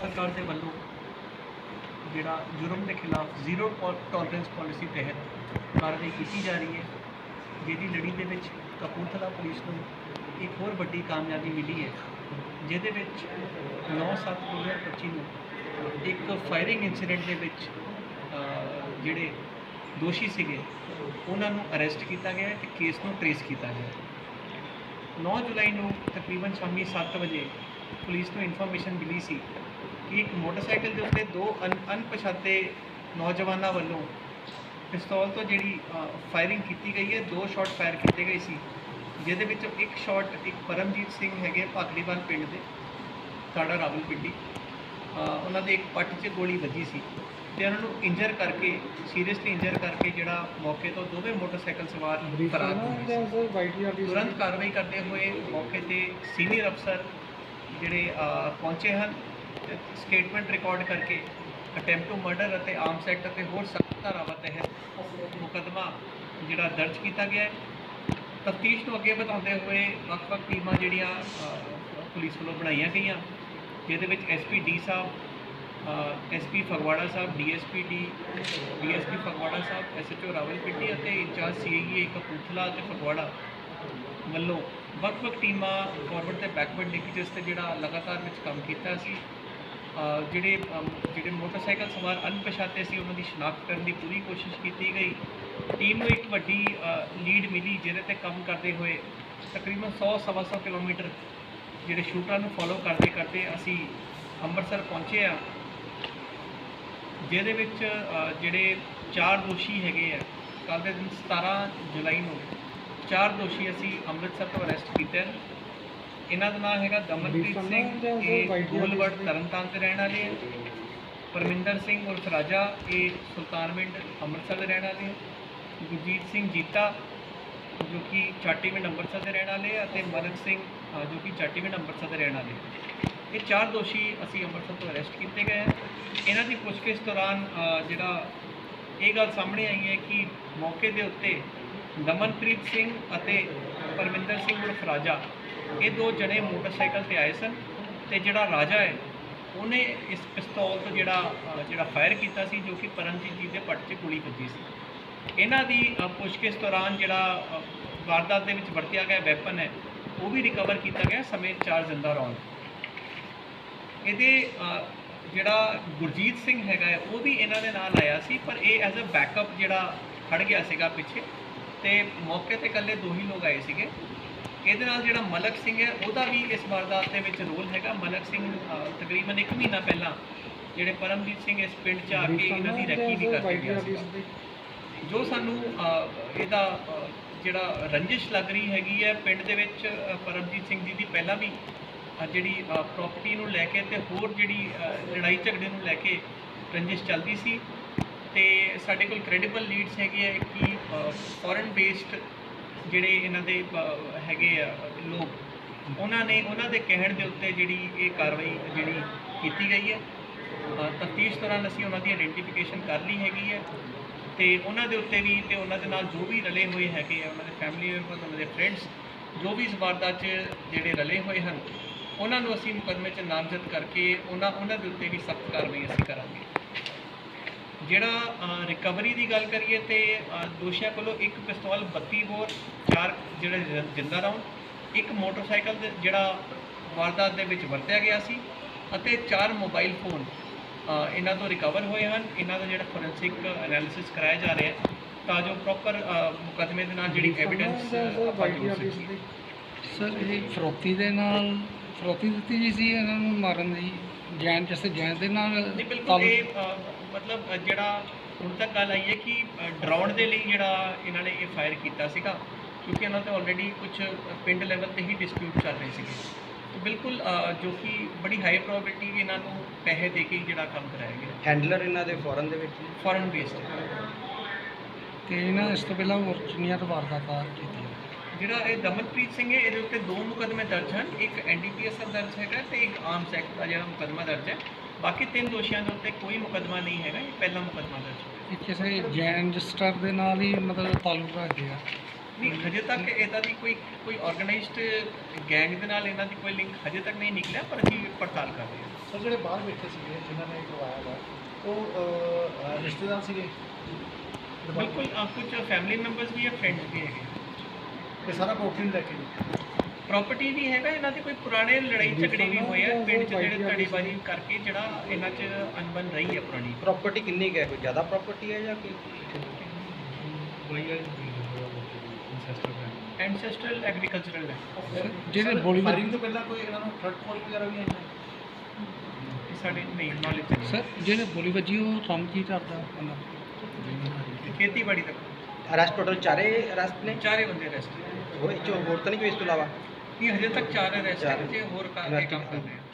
ਸਰਕਾਰ ਦੇ ਵੱਲੋਂ ਜਿਹੜਾ ਜੁਰਮ ਦੇ ਖਿਲਾਫ ਜ਼ੀਰੋ ਟੋਲਰੈਂਸ ਪਾਲਿਸੀ ਤਹਿਤ ਕਾਰਵਾਈ ਕੀਤੀ ਜਾ ਰਹੀ ਹੈ, ਜਿਹਦੀ ਲੜੀ ਦੇ ਵਿੱਚ ਕਪੂਰਥਲਾ ਪੁਲਿਸ ਨੂੰ ਇੱਕ ਹੋਰ ਵੱਡੀ ਕਾਮਯਾਬੀ ਮਿਲੀ ਹੈ, ਜਿਹਦੇ ਵਿੱਚ 9/7/2025 ਨੂੰ ਇੱਕ ਫਾਇਰਿੰਗ ਇਨਸੀਡੈਂਟ ਦੇ ਵਿੱਚ ਜਿਹੜੇ ਦੋਸ਼ੀ ਸੀਗੇ, ਉਹਨਾਂ ਨੂੰ ਅਰੈਸਟ ਕੀਤਾ ਗਿਆ ਹੈ ਤੇ ਕੇਸ ਨੂੰ ਟ੍ਰੇਸ ਕੀਤਾ ਗਿਆ ਹੈ। 9 ਜੁਲਾਈ ਨੂੰ ਤਕਰੀਬਨ ਸ਼ਾਮੀ 7 ਵਜੇ ਪੁਲਿਸ ਨੂੰ ਇਨਫੋਰਮੇਸ਼ਨ ਮਿਲੀ ਸੀ ਕਿ ਇੱਕ ਮੋਟਰਸਾਈਕਲ ਦੇ ਉੱਤੇ ਦੋ ਅਣ- ਅਣਪਛਾਤੇ ਨੌਜਵਾਨਾਂ ਵੱਲੋਂ ਪਿਸਤੌਲ ਤੋਂ ਜਿਹੜੀ ਫਾਇਰਿੰਗ ਕੀਤੀ ਗਈ ਹੈ ਦੋ ਸ਼ਾਟ ਫਾਇਰ ਕੀਤੇ ਗਏ ਸੀ ਜਿਹਦੇ ਵਿੱਚੋਂ ਇੱਕ ਸ਼ਾਟ ਇੱਕ ਪਰਮਜੀਤ ਸਿੰਘ ਹੈਗੇ ਭਾਗੜੀਵਾਲ ਪਿੰਡ ਦੇ ਸਾਡਾ ਰਾਵਲਪਿੰਡੀ। ਅ, ਉਹਨਾਂ ਦੇ ਇੱਕ ਪੱਟ 'ਚ ਗੋਲੀ ਵੱਜੀ ਸੀ ਤੇ ਉਹਨਾਂ ਨੂੰ ਇੰਜਰ ਕਰਕੇ ਸੀਰੀਅਸਲੀ ਇੰਜਰ ਕਰਕੇ ਜਿਹੜਾ ਮੌਕੇ ਤੋਂ ਦੋਵੇਂ ਮੋਟਰਸਾਈਕਲ ਸਵਾਰ ਫਰਾਰ ਹੋ ਗਏ ਸੀ। ਤੁਰੰਤ ਕਾਰਵਾਈ ਕਰਦੇ ਹੋਏ ਮੌਕੇ ਤੇ ਸੀਨੀਅਰ ਅਫਸਰ ਜਿਹੜੇ ਅ, ਪਹੁੰਚੇ ਹਨ। ਸਟੇਟਮੈਂਟ ਰਿਕਾਰਡ ਕਰਕੇ ਅਟੈਂਪਟ ਟੂ ਮਰਡਰ ਅਤੇ ਆਰਮਸ ਐਕਟ ਅਤੇ ਹੋਰ ਸਖਤ ਧਾਰਾਵਾਂ ਤਹਿਤ ਮੁਕੱਦਮਾ ਜਿਹੜਾ ਦਰਜ ਕੀਤਾ ਗਿਆ ਹੈ। ਤਫਤੀਸ਼ ਨੂੰ ਅੱਗੇ ਵਧਾਉਂਦੇ ਹੋਏ ਵੱਖ-ਵੱਖ ਟੀਮਾਂ ਜਿਹੜੀਆਂ ਪੁਲਿਸ ਵੱਲੋਂ ਬਣਾਈਆਂ ਗਈਆਂ, ਜਿਹਦੇ ਵਿੱਚ ਐਸਪੀ ਡੀ ਸਾਹਿਬ ਐਸਪੀ ਫਗਵਾੜਾ ਸਾਹਿਬ ਡੀਐਸਪੀ ਡੀ ਡੀਐਸਪੀ ਫਗਵਾੜਾ ਸਾਹਿਬ ਐਸਐਚਓ ਰਾਵਲਪਿੰਡੀ ਅਤੇ ਇੰਚਾਰਜ ਸੀਆਈਏ ਕਪੂਰਥਲਾ ਅਤੇ ਫਗਵਾੜਾ ਵੱਲੋਂ ਵੱਖ-ਵੱਖ ਟੀਮਾਂ ਫਾਰਵਰਡ ਤੇ ਬੈਕਵਰਡ ਲਿੰਕੇਜਸ ਤੇ ਜਿਹੜਾ ਲਗਾਤਾਰ ਵਿੱਚ ਕੰਮ ਕੀਤਾ ਸੀ ਜਿਹੜੇ ਜਿਹੜੇ ਮੋਟਰਸਾਈਕਲ ਸਵਾਰ ਅਣਪਛਾਤੇ ਸੀ, ਉਹਨਾਂ ਦੀ ਸ਼ਨਾਖਤ ਕਰਨ ਦੀ ਪੂਰੀ ਕੋਸ਼ਿਸ਼ ਕੀਤੀ ਗਈ। ਟੀਮ ਨੂੰ ਇੱਕ ਵੱਡੀ ਲੀਡ ਮਿਲੀ, ਜਿਹਦੇ ਤੇ ਕੰਮ ਕਰਦੇ ਹੋਏ ਤਕਰੀਬਨ 100 ਸਵਾ ਸੌ ਕਿਲੋਮੀਟਰ ਜਿਹੜੇ ਸ਼ੂਟਰਾਂ ਨੂੰ ਫੋਲੋ ਕਰਦੇ ਕਰਦੇ ਅਸੀਂ ਅੰਮ੍ਰਿਤਸਰ ਪਹੁੰਚੇ ਆ ਜਿਹਦੇ ਵਿੱਚ ਜਿਹੜੇ ਚਾਰ ਦੋਸ਼ੀ ਹੈਗੇ ਆ, ਕੱਲ੍ਹ ਦੇ ਦਿਨ 17 ਜੁਲਾਈ ਨੂੰ ਚਾਰ ਦੋਸ਼ੀ ਅਸੀਂ ਅੰਮ੍ਰਿਤਸਰ ਤੋਂ ਅਰੈਸਟ ਕੀਤੇ ਹਨ। ਇਹਨਾਂ ਦਾ ਨਾਮ ਹੈਗਾ ਦਮਨਪ੍ਰੀਤ ਸਿੰਘ ਇਹ ਗੋਲਵਰਡ ਤਰਨਤਾਰਨ ਤੇ ਰਹਿਣ ਵਾਲੇ ਹੈ ਪਰਮਿੰਦਰ ਸਿੰਘ ਉਰਫ ਰਾਜਾ ਇਹ ਸੁਲਤਾਨਵਿੰਡ ਅੰਮ੍ਰਿਤਸਰ ਦੇ ਰਹਿਣ ਵਾਲੇ ਹੈ ਗੁਰਜੀਤ ਸਿੰਘ ਜੀਤਾ ਜੋ ਕਿ ਚਾਟੀਵਿੰਡ ਅੰਮ੍ਰਿਤਸਰ ਦੇ ਰਹਿਣ ਵਾਲੇ ਹੈ ਅਤੇ ਮਨਕ ਸਿੰਘ ਜੋ ਕਿ ਚਾਟੀਵਿੰਡ ਅੰਮ੍ਰਿਤਸਰ ਦੇ ਰਹਿਣ ਵਾਲੇ ਹੈ ਇਹ ਚਾਰ ਦੋਸ਼ੀ ਅਸੀਂ ਅੰਮ੍ਰਿਤਸਰ ਤੋਂ ਅਰੈਸਟ ਕੀਤੇ ਗਏ ਹੈ ਇਹਨਾਂ ਦੀ ਪੁੱਛਗਿੱਛ ਦੌਰਾਨ ਜਿਹੜਾ ਇਹ ਗੱਲ ਸਾਹਮਣੇ ਆਈ ਹੈ ਕਿ ਮੌਕੇ ਦੇ ਉੱਤੇ ਦਮਨਪ੍ਰੀਤ ਸਿੰਘ ਅਤੇ ਪਰਮਿੰਦਰ ਸਿੰਘ ਉਰਫ ਇਹ ਦੋ ਜਣੇ ਮੋਟਰਸਾਈਕਲ ਤੇ ਆਏ ਸਨ ਤੇ ਜਿਹੜਾ ਰਾਜਾ ਹੈ ਉਹਨੇ ਇਸ ਪਿਸਤੌਲ ਤੋਂ ਜਿਹੜਾ ਜਿਹੜਾ ਫਾਇਰ ਕੀਤਾ ਸੀ ਜੋ ਕਿ ਪਰਮਜੀਤ ਜੀ ਦੇ ਪੱਟ 'ਚ ਗੋਲੀ ਵੱਜੀ ਸੀ। ਇਹਨਾਂ ਦੀ ਪੁੱਛਗਿੱਛ ਦੌਰਾਨ ਜਿਹੜਾ ਵਾਰਦਾਤ ਦੇ ਵਿੱਚ ਵਰਤਿਆ ਗਿਆ ਵੈਪਨ ਹੈ ਉਹ ਵੀ ਰਿਕਵਰ ਕੀਤਾ ਗਿਆ ਸਮੇਤ ਚਾਰ ਜ਼ਿੰਦਾ ਰੌਂਦ ਇਹਦੇ ਜਿਹੜਾ ਗੁਰਜੀਤ ਸਿੰਘ ਹੈਗਾ ਹੈ, ਉਹ ਵੀ ਇਹਨਾਂ ਦੇ ਨਾਲ ਆਇਆ ਸੀ ਪਰ ਇਹ ਐਜ਼ ਅ ਬੈਕਅਪ ਜਿਹੜਾ ਖੜ ਗਿਆ ਸੀਗਾ ਪਿੱਛੇ। ਤੇ ਮੌਕੇ ਤੇ ਇਕੱਲੇ ਦੋ ਹੀ ਲੋਕ ਆਏ ਸੀਗੇ। ਇਹਦੇ ਨਾਲ ਜਿਹੜਾ ਮਲਕ ਸਿੰਘ ਹੈ ਉਹਦਾ ਵੀ ਇਸ ਵਾਰਦਾਤ ਦੇ ਵਿੱਚ ਰੋਲ ਹੈਗਾ। ਮਲਕ ਸਿੰਘ ਤਕਰੀਬਨ 1 ਮਹੀਨਾ ਪਹਿਲਾਂ ਜਿਹੜੇ ਪਰਮਜੀਤ ਸਿੰਘ ਇਸ ਪਿੰਡ 'ਚ ਆ ਕੇ ਇਹਨਾਂ ਦੀ ਰੈਕੀ ਵੀ ਕਰਕੇ ਗਿਆ ਸੀ ਜੋ ਸਾਨੂੰ ਇਹਦਾ ਜਿਹੜਾ ਰੰਜਿਸ਼ ਲੱਗ ਰਹੀ ਹੈਗੀ ਹੈ ਪਿੰਡ ਦੇ ਵਿੱਚ ਪਰਮਜੀਤ ਸਿੰਘ ਜੀ ਦੀ ਪਹਿਲਾਂ ਵੀ ਜਿਹੜੀ ਪ੍ਰਾਪਰਟੀ ਨੂੰ ਲੈ ਕੇ ਤੇ ਹੋਰ ਜਿਹੜੀ ਲੜਾਈ ਝਗੜੇ ਨੂੰ ਲੈ ਕੇ ਰੰਜਿਸ਼ ਚੱਲਦੀ ਸੀ। ਤੇ ਸਾਡੇ ਕੋਲ ਕ੍ਰੈਡੀਬਲ ਲੀਡਸ ਹੈਗੇ ਆ ਕਿ ਫੋਰਨ ਬੇਸਡ ਜਿਹੜੇ ਇਹਨਾਂ ਦੇ ਹੈਗੇ ਆ, ਲੋਕ, ਉਹਨਾਂ ਨੇ ਉਹਨਾਂ ਦੇ ਕਹਿਣ ਦੇ ਉੱਤੇ ਜਿਹੜੀ ਇਹ ਕਾਰਵਾਈ ਜਿਹੜੀ ਕੀਤੀ ਗਈ ਹੈ। ਤਫਤੀਸ਼ ਦੌਰਾਨ ਅਸੀਂ ਉਹਨਾਂ ਦੀ ਆਇਡੈਂਟੀਫਿਕੇਸ਼ਨ ਕਰ ਲਈ ਹੈਗੀ ਹੈ ਤੇ ਉਹਨਾਂ ਦੇ ਉੱਤੇ ਵੀ ਤੇ ਉਹਨਾਂ ਦੇ ਨਾਲ ਜੋ ਵੀ ਰਲੇ ਹੋਏ ਹੈਗੇ ਆ, ਉਹਨਾਂ ਦੇ ਫੈਮਿਲੀ ਮੈਂਬਰਸ ਉਹਨਾਂ ਦੇ ਫਰੈਂਡਸ ਜੋ ਵੀ ਇਸ ਵਾਰਦਾਤ 'ਚ ਜਿਹੜੇ ਰਲੇ ਹੋਏ ਹਨ, ਉਹਨਾਂ ਨੂੰ ਅਸੀਂ ਮੁਕੱਦਮੇ 'ਚ ਨਾਮਜ਼ਦ ਕਰਕੇ ਉਹਨਾਂ ਉਹਨਾਂ ਦੇ ਉੱਤੇ ਵੀ ਸਖਤ ਕਾਰਵਾਈ ਅਸੀਂ ਕਰਾਂਗੇ। ਜਿਹੜਾ ਰਿਕਵਰੀ ਦੀ ਗੱਲ ਕਰੀਏ ਤੇ ਦੋਸ਼ੀਆਂ ਕੋਲੋਂ ਇੱਕ ਪਿਸਤੌਲ 32 ਬੋਰ ਚਾਰ ਜਿਹੜੇ ਜਿੰਦਾ ਰਾਉਂਡ ਇੱਕ ਮੋਟਰਸਾਈਕਲ ਜਿਹੜਾ ਵਾਰਦਾਤ ਦੇ ਵਿੱਚ ਵਰਤਿਆ ਗਿਆ ਸੀ ਅਤੇ ਚਾਰ ਮੋਬਾਈਲ ਫੋਨ ਇਹਨਾਂ ਤੋਂ ਰਿਕਵਰ ਹੋਏ ਹਨ। ਇਹਨਾਂ ਦਾ ਜਿਹੜਾ ਫੋਰੈਂਸਿਕ ਐਨਾਲਿਸਿਸ ਕਰਾਇਆ ਜਾ ਰਿਹਾ ਹੈ ਤਾਂ ਜੋ ਪ੍ਰੋਪਰ ਮੁਕੱਦਮੇ ਦੇ ਨਾਲ ਜਿਹੜੀ ਐਵੀਡੈਂਸ ਆਪਾਂ ਜੋੜ ਸਕੀਏ। ਸਰ ਇਹ ਫਰੋਤੀ ਦੇ ਨਾਲ ਫਰੋਤੀ ਦਿੱਤੀ ਜੀ ਸੀ ਇਹਨਾਂ ਨੂੰ ਮਾਰਨ ਦੀ ਜੈਨ ਜਿਸ ਜੈਨ ਦੇ ਨਾਲ ਨਹੀਂ ਬਿਲਕੁਲ ਇਹ ਮਤਲਬ ਜਿਹੜਾ ਹੁਣ ਤੱਕ ਗੱਲ ਆਈ ਹੈ ਕਿ ਡਰਾਉਣ ਦੇ ਲਈ ਜਿਹੜਾ ਇਹਨਾਂ ਨੇ ਇਹ ਫਾਇਰ ਕੀਤਾ ਸੀਗਾ ਕਿਉਂਕਿ ਇਹਨਾਂ ਤੇ ਆਲਰੇਡੀ ਕੁਝ ਪਿੰਡ ਲੈਵਲ ਤੇ ਹੀ ਡਿਸਪਿਊਟ ਚੱਲ ਰਹੇ ਸੀਗੇ। ਤੇ ਬਿਲਕੁਲ ਜੋ ਕਿ ਬੜੀ ਹਾਈ ਪ੍ਰੋਬੇਬਿਲਿਟੀ ਕਿ ਇਹਨਾਂ ਨੂੰ ਪੈਸੇ ਦੇ ਕੇ ਹੀ ਜਿਹੜਾ ਕੰਮ ਕਰਾਇਆ ਗਿਆ। ਹੈਂਡਲਰ ਇਹਨਾਂ ਦੇ ਫੋਰਨ ਦੇ ਵਿੱਚ। ਫੋਰਨ ਬੇਸਡ ਤੇ ਇਹਨਾਂ ਇਸ ਤੋਂ ਪਹਿਲਾਂ ਹੋਰ ਕਿੰਨੀਆਂ ਵਾਰਦਾਤਾਂ ਕੀਤੀਆਂ। ਜਿਹੜਾ ਇਹ ਦਮਨਪ੍ਰੀਤ ਸਿੰਘ ਹੈ ਇਹਦੇ ਉੱਤੇ ਦੋ ਮੁਕੱਦਮੇ ਦਰਜ ਹਨ। ਇੱਕ ਐਨਡੀਪੀਐਸ ਦਾ ਦਰਜ ਹੈਗਾ ਤੇ ਇੱਕ ਆਰਮਸ ਐਕਟ ਦਾ ਜਿਹੜਾ ਮੁਕੱਦਮਾ ਦਰਜ ਹੈ। ਬਾਕੀ ਤਿੰਨ ਦੋਸ਼ੀਆਂ ਦੇ ਉੱਤੇ ਕੋਈ ਮੁਕੱਦਮਾ ਨਹੀਂ ਹੈਗਾ ਇਹ ਪਹਿਲਾ ਮੁਕੱਦਮਾ ਦਰਜ ਹੋਇਆ। ਇਹ ਕਿਸੇ ਜੈਨ ਰਜਿਸਟਰ ਦੇ ਨਾਲ ਹੀ ਮਤਲਬ ਤਾਲੁਕ ਰੱਖਦੇ ਆ? ਨਹੀਂ ਹਜੇ ਤੱਕ ਇਹਦਾ ਦੀ ਕੋਈ ਕੋਈ ਆਰਗੇਨਾਈਜ਼ਡ ਗੈਂਗ ਦੇ ਨਾਲ ਇਹਨਾਂ ਦੀ ਕੋਈ ਲਿੰਕ ਹਜੇ ਤੱਕ ਨਹੀਂ ਨਿਕਲਿਆ ਪਰ ਅਸੀਂ ਪੜਤਾਲ ਕਰ ਰਹੇ ਹਾਂ। ਸਰ ਜਿਹੜੇ ਬਾਹਰ ਬੈਠੇ ਸੀਗੇ ਜਿਨ੍ਹਾਂ ਨੇ ਕਰਵਾਇਆ ਵਾ ਉਹ ਰਿਸ਼ਤੇਦਾਰ ਸੀਗੇ? ਬਿਲਕੁਲ ਕੁਝ ਫੈਮਿਲੀ ਮੈਂਬਰਸ ਵੀ ਹੈ ਫਰੈਂਡਸ ਵੀ ਹੈਗੇ ਤੇ ਸਾਰਾ ਪ੍ਰੋਪਰਟੀ ਨੂੰ ਲੈ ਕੇ? ਪ੍ਰਾਪਰਟੀ ਵੀ ਹੈਗਾ ਇਹਨਾਂ ਦੇ ਕੋਈ ਪੁਰਾਣੇ ਲੜਾਈ ਝਗੜੇ ਵੀ ਹੋਏ ਆ ਪਿੰਡ 'ਚ ਜਿਹੜੇ ਧੜੇਬਾਜ਼ੀ ਕਰਕੇ ਜਿਹੜਾ ਇਹਨਾਂ 'ਚ ਅਨਬਨ ਰਹੀ ਹੈ ਪੁਰਾਣੀ। ਪ੍ਰਾਪਰਟੀ ਕਿੰਨੀ ਕੁ ਹੈ? ਕੋਈ ਜ਼ਿਆਦਾ ਪ੍ਰਾਪਰਟੀ ਹੈ ਜਾਂ ਕੋਈ ਐਂਸੈਸਟਰਲ ਐਗਰੀਕਲਚਰਲ ਹੈ ਜਿਹੜੇ ਬੋਲੀ ਫਾਇਰਿੰਗ ਤੋਂ ਪਹਿਲਾਂ ਕੋਈ ਇਹਨਾਂ ਨੂੰ ਥਰਡ ਕਾਲ ਵਗੈਰਾ ਵੀ ਇਹ ਸਾਡੇ ਨਹੀਂ ਨੌਲੇਜ ਸਰ ਜਿਹੜੇ ਬੋਲੀ ਵੱਜੀ ਉਹ ਕੰਮ ਕੀ ਕਰਦਾ ਬੰਦਾ? ਖੇਤੀਬਾੜੀ ਦਾ। ਅਰੈਸਟ ਟੋਟਲ ਚਾਰੇ ਅਰੈਸਟ ਨੇ? ਚਾਰੇ ਬੰਦੇ ਅਰੈਸਟ ਹੋਏ ਚੋ ਹੋਰ ਤਾਂ ਨਹੀਂ ਕੋਈ ਇਸ ਤੋਂ ਇਲਾਵਾ? ਇਹ ਹਜੇ ਤੱਕ ਚਾਰ ਅਰੈਸਟ ਚਾਰ। ਹੋਰ ਕੰਮ ਕਰ ਰਹੇ ਹਾਂ